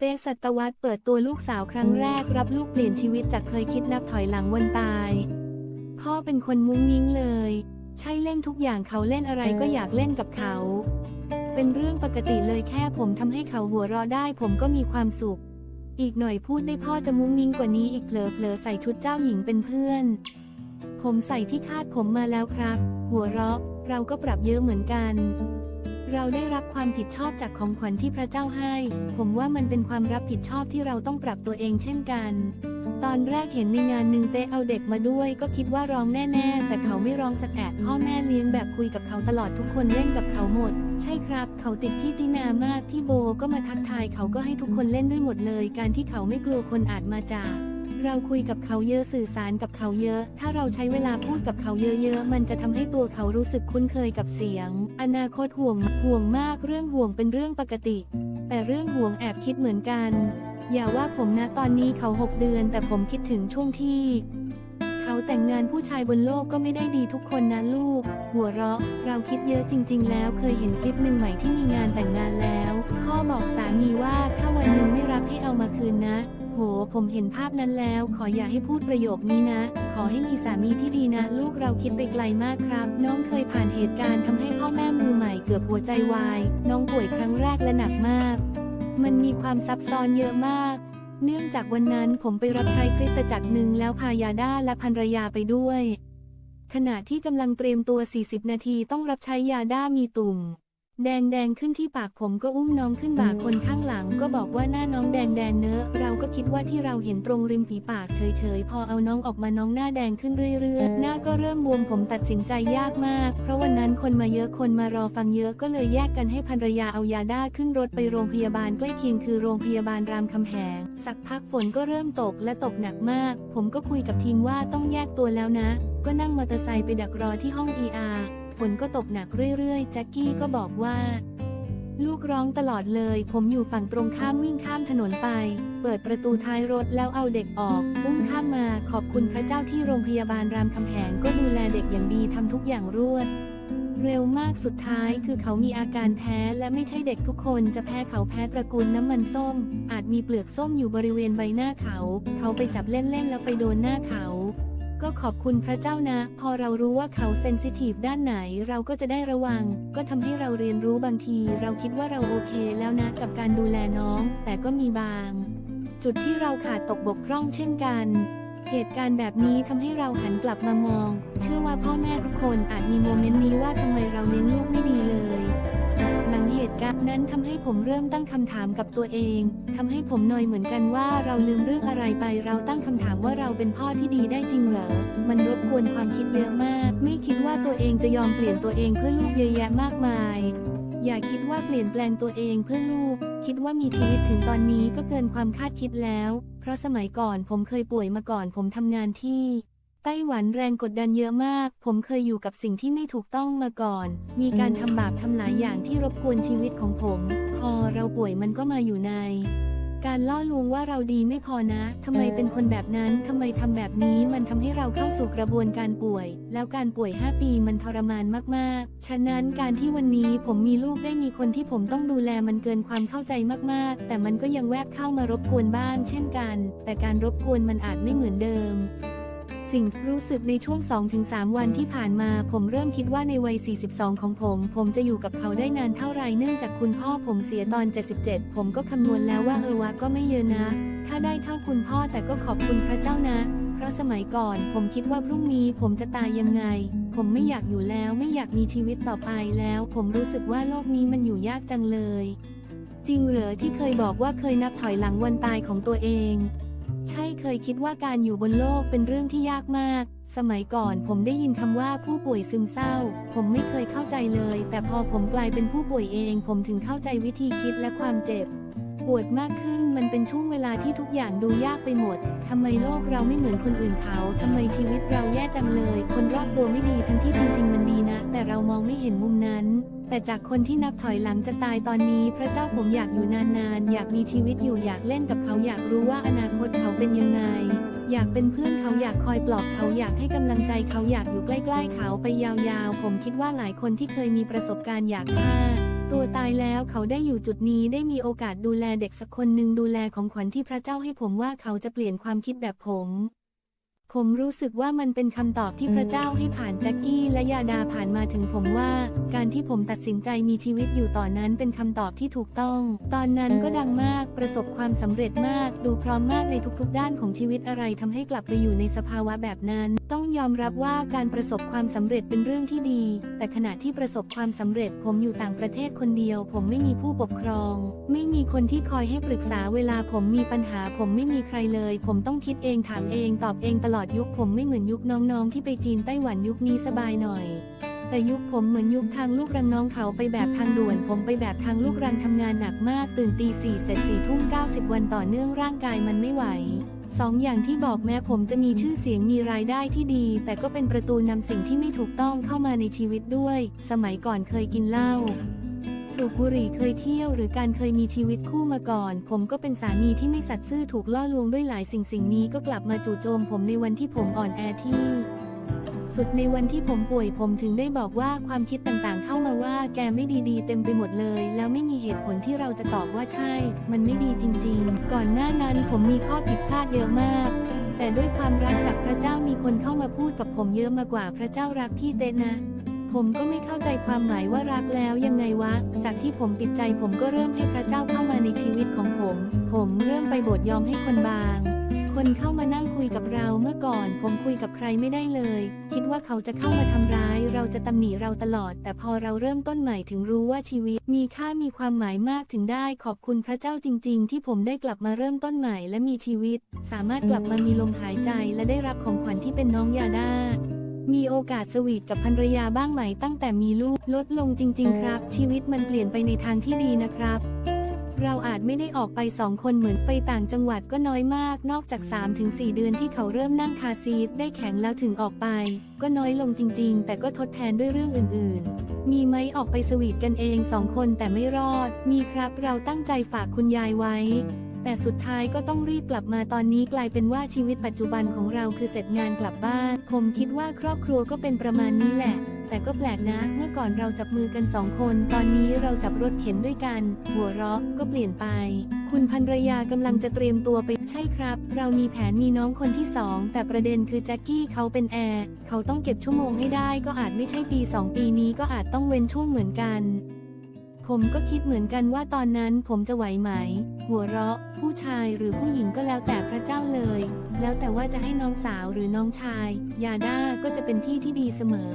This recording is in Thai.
เตสัตวัตเปิดตัวลูกสาวครั้งแรกรับลูกเปลี่ยนชีวิตจากเคยคิดนับถอยหลังวันตาย พ่อเป็นคนมุ้งมิ้งเลย ใช่เล่นทุกอย่างเขาเล่นอะไรก็อยากเล่นกับเขา เป็นเรื่องปกติเลยแค่ผมทำให้เขาหัวเราะได้ผมก็มีความสุข อีกหน่อยพูดได้พ่อจะมุ้งมิ้งกว่านี้อีกเผลอเผลอๆใส่ชุดเจ้าหญิงเป็นเพื่อน ผมใส่ที่คาดผมมาแล้วครับ หัวเราะเราก็ปรับเยอะเหมือนกัน เราได้รับความผิดชอบจากของขวัญที่พระเจ้าให้ ผมว่ามันเป็นความรับผิดชอบที่เราต้องปรับตัวเองเช่นกัน ตอนแรกเห็นในงานหนึ่งเต้เอาเด็กมาด้วย ก็คิดว่าร้องแน่ๆ แต่เขาไม่ร้องสักแอะพ่อแม่เลี้ยงแบบคุยกับเขาตลอดทุกคนเล่นกับเขาหมด ใช่ครับ เขาติดพี่ตินามากพี่โบก็มาทักทายเขาก็ให้ทุกคนเล่นด้วยหมดเลย การที่เขาไม่กลัวคนอาจมาจาก เราคุยกับเขาเยอะสื่อสารกับเขาเยอะ ถ้าเราใช้เวลาพูดกับเขาเยอะๆ มันจะทำให้ตัวเขารู้สึกคุ้นเคยกับเสียง อนาคตห่วงห่วงมากเรื่องห่วงเป็นเรื่องปกติ แต่เรื่องห่วงแอบคิดเหมือนกัน อย่าว่าผมนะตอนนี้เขาหกเดือน แต่ผมคิดถึงช่วงที่ เขาแต่งงานผู้ชายบนโลกก็ไม่ได้ดีทุกคนนะลูก หัวเราะ เราคิดเยอะจริง ๆ แล้วเคยเห็นคลิปหนึ่งใหม่ที่มีงานแต่งงานแล้วพ่อบอกสามีว่าถ้าวันหนึ่งไม่รักให้เอามาคืนนะ ห ผมเห็นภาพนั้นแล้ว ขออย่าให้พูดประโยคนี้นะ ขอให้มีสามีที่ดีนะ ลูกเราคิดไปไกลมากครับ น้องเคยผ่านเหตุการณ์ทำให้พ่อแม่มือใหม่เกือบหัวใจวาย น้องป่วยครั้งแรกและหนักมาก มันมีความซับซ้อนเยอะมาก เนื่องจากวันนั้นผมไปรับใช้คริสตจักรหนึ่งแล้วพายาด้าและภรรยาไปด้วย ขณะที่กำลังเตรียมตัว 40 นาทีต้องรับใช้ยาด้ามีตุ่ม แดงแดงขึ้นที่ปากผมก็อุ้มน้องขึ้นบ่าคนข้างหลัง ก็บอกว่าหน้าน้องแดงแดงเนอะเราก็คิดว่าที่เราเห็นตรงริมฝีปากเฉยๆ พอเอาน้องออกมาน้องหน้าแดงขึ้นเรื่อยๆ หน้าก็เริ่มบวมผมตัดสินใจยากมาก เพราะวันนั้นคนมาเยอะคนมารอฟังเยอะก็เลยแยกกันให้ภรรยาเอายาด้าขึ้นรถไปโรงพยาบาลใกล้เคียงคือโรงพยาบาลรามคำแหง สักพักฝนก็เริ่มตกและตกหนักมาก ผมก็คุยกับทีมว่าต้องแยกตัวแล้วนะ ก็นั่งมอเตอร์ไซค์ไปดักรอที่ห้อง ER ฝนก็ตกหนักเรื่อยๆแจ็คกี้ก็บอกว่า ลูกร้องตลอดเลย ผมอยู่ฝั่งตรงข้ามวิ่งข้ามถนนไป เปิดประตูท้ายรถแล้วเอาเด็กออกอุ้มข้ามมาขอบคุณพระเจ้าที่โรงพยาบาลรามคำแหงก็ดูแลเด็กอย่างดีทำทุกอย่างรวดเร็วมากสุดท้ายคือเขามีอาการแพ้และไม่ใช่เด็กทุกคนจะแพ้เขาแพ้ตระกูลน้ำมันส้ม อาจมีเปลือกส้มอยู่บริเวณใบหน้าเขา เขาไปจับเล่นๆแล้วไปโดนหน้าเขา ก็ขอบคุณพระเจ้านะ พอเรารู้ว่าเขาเซนซิทีฟด้านไหนเราก็จะได้ระวัง ก็ทำให้เราเรียนรู้บางที เราคิดว่าเราโอเคแล้วนะกับการดูแลน้อง แต่ก็มีบาง จุดที่เราขาดตกบกพร่องเช่นกันเหตุการณ์แบบนี้ทำให้เราหันกลับมามอง เชื่อว่าพ่อแม่ทุกคนอาจมีโมเมนต์นี้ว่าทำไมเราเลี้ยงลูกไม่ดีเลย เหตุการณ์นั้นทำให้ผมเริ่มตั้งคำถามกับตัวเองทำให้ผมนอยเหมือนกันว่าเราลืมเรื่องอะไรไป เราตั้งคำถามว่าเราเป็นพ่อที่ดีได้จริงเหรอ มันรบกวนความคิดเยอะมาก ไม่คิดว่าตัวเองจะยอมเปลี่ยนตัวเองเพื่อลูกเยอะแยะมากมาย อย่าคิดว่าเปลี่ยนแปลงตัวเองเพื่อลูก คิดว่ามีชีวิตถึงตอนนี้ก็เกินความคาดคิดแล้ว เพราะสมัยก่อนผมเคยป่วยมาก่อนผมทำงานที่ ต้หวันแรงกดดันเยอะมาก ผมเคยอยู่กับสิ่งที่ไม่ถูกต้องมาก่อน มีการทำบาปทำหลายอย่างที่รบกวนชีวิตของผม พอเราป่วยมันก็มาอยู่ใน การล่อลวงว่าเราดีไม่พอนะ ทำไมเป็นคนแบบนั้น ทำไมทำแบบนี้ มันทำให้เราเข้าสู่กระบวนการป่วย แล้วการป่วย 5 ปีมันทรมานมากๆ ฉะนั้นการที่วันนี้ผมมีลูกได้มีคนที่ผมต้องดูแลมันเกินความเข้าใจมากๆ แต่มันก็ยังแวบเข้ามารบกวนบ้าง เช่นกัน แต่การรบกวนมันอาจไม่เหมือนเดิม สิ่งรู้สึกในช่วง 2-3 วันที่ผ่านมา ผมเริ่มคิดว่าในวัย 42 ของผม ผมจะอยู่กับเขาได้นานเท่าไรเนื่องจากคุณพ่อผมเสียตอน 77 ผมก็คำนวณแล้วว่าเออวะก็ไม่เยอะนะ ถ้าได้เท่าคุณพ่อแต่ก็ขอบคุณพระเจ้านะ เพราะสมัยก่อน ผมคิดว่าพรุ่งนี้ผมจะตายยังไง ผมไม่อยากอยู่แล้วไม่อยากมีชีวิตต่อไปแล้ว ผมรู้สึกว่าโลกนี้มันอยู่ยากจังเลย จริงเหรอที่เคยบอกว่าเคยนับถอยหลังวันตายของตัวเอง ใช่เคยคิดว่าการอยู่บนโลกเป็นเรื่องที่ยากมาก สมัยก่อนผมได้ยินคำว่าผู้ป่วยซึมเศร้า ผมไม่เคยเข้าใจเลย แต่พอผมกลายเป็นผู้ป่วยเอง ผมถึงเข้าใจวิธีคิดและความเจ็บ ปวดมากขึ้น มันเป็นช่วงเวลาที่ทุกอย่างดูยากไปหมด ทำไมโลกเราไม่เหมือนคนอื่นเขา ทำไมชีวิตเราแย่จังเลย คนรอบตัวไม่ดีทั้งที่จริงๆมันดีนะ แต่เรามองไม่เห็นมุมนั้น แต่จากคนที่นับถอยหลังจะตายตอนนี้ พระเจ้าผมอยากอยู่นานๆ อยากมีชีวิตอยู่อยากเล่นกับเขาอยากรู้ว่าอนาคตเขาเป็นยังไงอยากเป็นเพื่อนเขาอยากคอยปลอบเขาอยากให้กำลังใจเขาอยากอยู่ใกล้ ๆ เขาไปยาวๆ ผมคิดว่าหลายคนที่เคยมีประสบการณ์อยากฆ่า ตัวตายแล้วเขาได้อยู่จุดนี้ได้มีโอกาสดูแลเด็กสักคนหนึ่งดูแลของขวัญที่พระเจ้าให้ผมว่าเขาจะเปลี่ยนความคิดแบบผม ผมรู้สึกว่ามันเป็นคำตอบที่พระเจ้าให้ผ่านแจ็คกี้และยาดาผ่านมาถึงผมว่า การที่ผมตัดสินใจมีชีวิตอยู่ต่อนนั้นเป็นคำตอบที่ถูกต้อง ตอนนั้นก็ดังมากประสบความสำเร็จมาก ดูพร้อมมากในทุกๆ ด้านของชีวิตอะไรทำให้กลับไปอยู่ในสภาวะแบบนั้น ต้องยอมรับว่าการประสบความสำเร็จเป็นเรื่องที่ดี แต่ขณะที่ประสบความสำเร็จผมอยู่ต่างประเทศคนเดียว ผมไม่มีผู้ปกครอง ไม่มีคนที่คอยให้ปรึกษาเวลาผมมีปัญหา ผมไม่มีใครเลย ผมต้องคิดเองถามเองตอบเองตลอดยุคผมไม่เหมือนยุคน้องๆ ที่ไปจีนไต้หวันยุคนี้สบายหน่อย แต่ยุคผมเหมือนยุคทางลูกรังน้องเขาไปแบบทางด่วน ผมไปแบบทางลูกรังทำงานหนักมาก ตื่นตีสี่เสร็จสี่ทุ่มเก้าสิบวันต่อเนื่องร่างกายมันไม่ไหวสองอย่างที่บอกแม้ผมจะมีชื่อเสียงมีรายได้ที่ดี แต่ก็เป็นประตูนำสิ่งที่ไม่ถูกต้องเข้ามาในชีวิตด้วย สมัยก่อนเคยกินเหล้า สูบบุหรี่เคยเที่ยวหรือการเคยมีชีวิตคู่มาก่อน ผมก็เป็นสามีที่ไม่สัตย์ซื่อถูกล่อลวงด้วยหลายสิ่งสิ่งนี้ก็กลับมาจู่โจมผมในวันที่ผมอ่อนแอที่สุดในวันที่ผมป่วยผมถึงได้บอกว่าความคิดต่างๆ เข้ามาว่าแกไม่ดีๆ เต็มไปหมดเลย แล้วไม่มีเหตุผลที่เราจะตอบว่าใช่ มันไม่ดีจริงๆ ก่อนหน้านั้นผมมีข้อผิดพลาดเยอะมาก แต่ด้วยความรักจากพระเจ้ามีคนเข้ามาพูดกับผมเยอะมากกว่าพระเจ้ารักพี่เตนะ ผมก็ไม่เข้าใจความหมายว่ารักแล้วยังไงวะ จากที่ผมปิดใจผมก็เริ่มให้พระเจ้าเข้ามาในชีวิตของผม ผมเริ่มไปโบสถ์ยอมให้คนบาง คนเข้ามานั่งคุยกับเราเมื่อก่อน ผมคุยกับใครไม่ได้เลย คิดว่าเขาจะเข้ามาทำร้าย เราจะตำหนิเราตลอด แต่พอเราเริ่มต้นใหม่ถึงรู้ว่าชีวิต มีค่ามีความหมายมากถึงได้ ขอบคุณพระเจ้าจริง ๆ ที่ผมได้กลับมาเริ่มต้นใหม่และมีชีวิต สามารถกลับมามีลมหายใจและได้รับของขวัญที่เป็นน้องยาดา มีโอกาสสวีทกับภรรยาบ้างไหมตั้งแต่มีลูกลดลงจริง ๆ ครับ ชีวิตมันเปลี่ยนไปในทางที่ดีนะครับ เราอาจไม่ได้ออกไปสองคนเหมือนไปต่างจังหวัดก็น้อยมาก นอกจาก 3-4 เดือนที่เขาเริ่มนั่งคาร์ซีทได้แข็งแล้วถึงออกไป ก็น้อยลงจริง ๆ แต่ก็ทดแทนด้วยเรื่องอื่น ๆมีไหมออกไปสวีทกันเองสองคนแต่ไม่รอด มีครับเราตั้งใจฝากคุณยายไว้ แต่สุดท้ายก็ต้องรีบกลับมาตอนนี้กลายเป็นว่าชีวิตปัจจุบันของเราคือเสร็จงานกลับบ้าน ผมคิดว่าครอบครัวก็เป็นประมาณนี้แหละแต่ก็แปลกนะ เมื่อก่อนเราจับมือกันสองคน ตอนนี้เราจับรถเข็นด้วยกัน หัวเราะก็เปลี่ยนไป คุณภรรยากำลังจะเตรียมตัวไป ใช่ครับ เรามีแผนมีน้องคนที่สอง แต่ประเด็นคือแจ็คกี้เขาเป็นแอร์ เขาต้องเก็บชั่วโมงให้ได้ ก็อาจไม่ใช่ปีสองปีนี้ก็อาจต้องเว้นช่วงเหมือนกัน ผมก็คิดเหมือนกันว่าตอนนั้นผมจะไหวไหม หัวเราะ ผู้ชายหรือผู้หญิงก็แล้วแต่พระเจ้าเลย แล้วแต่ว่าจะให้น้องสาวหรือน้องชาย ยาด้าก็จะเป็นพี่ที่ดีเสมอ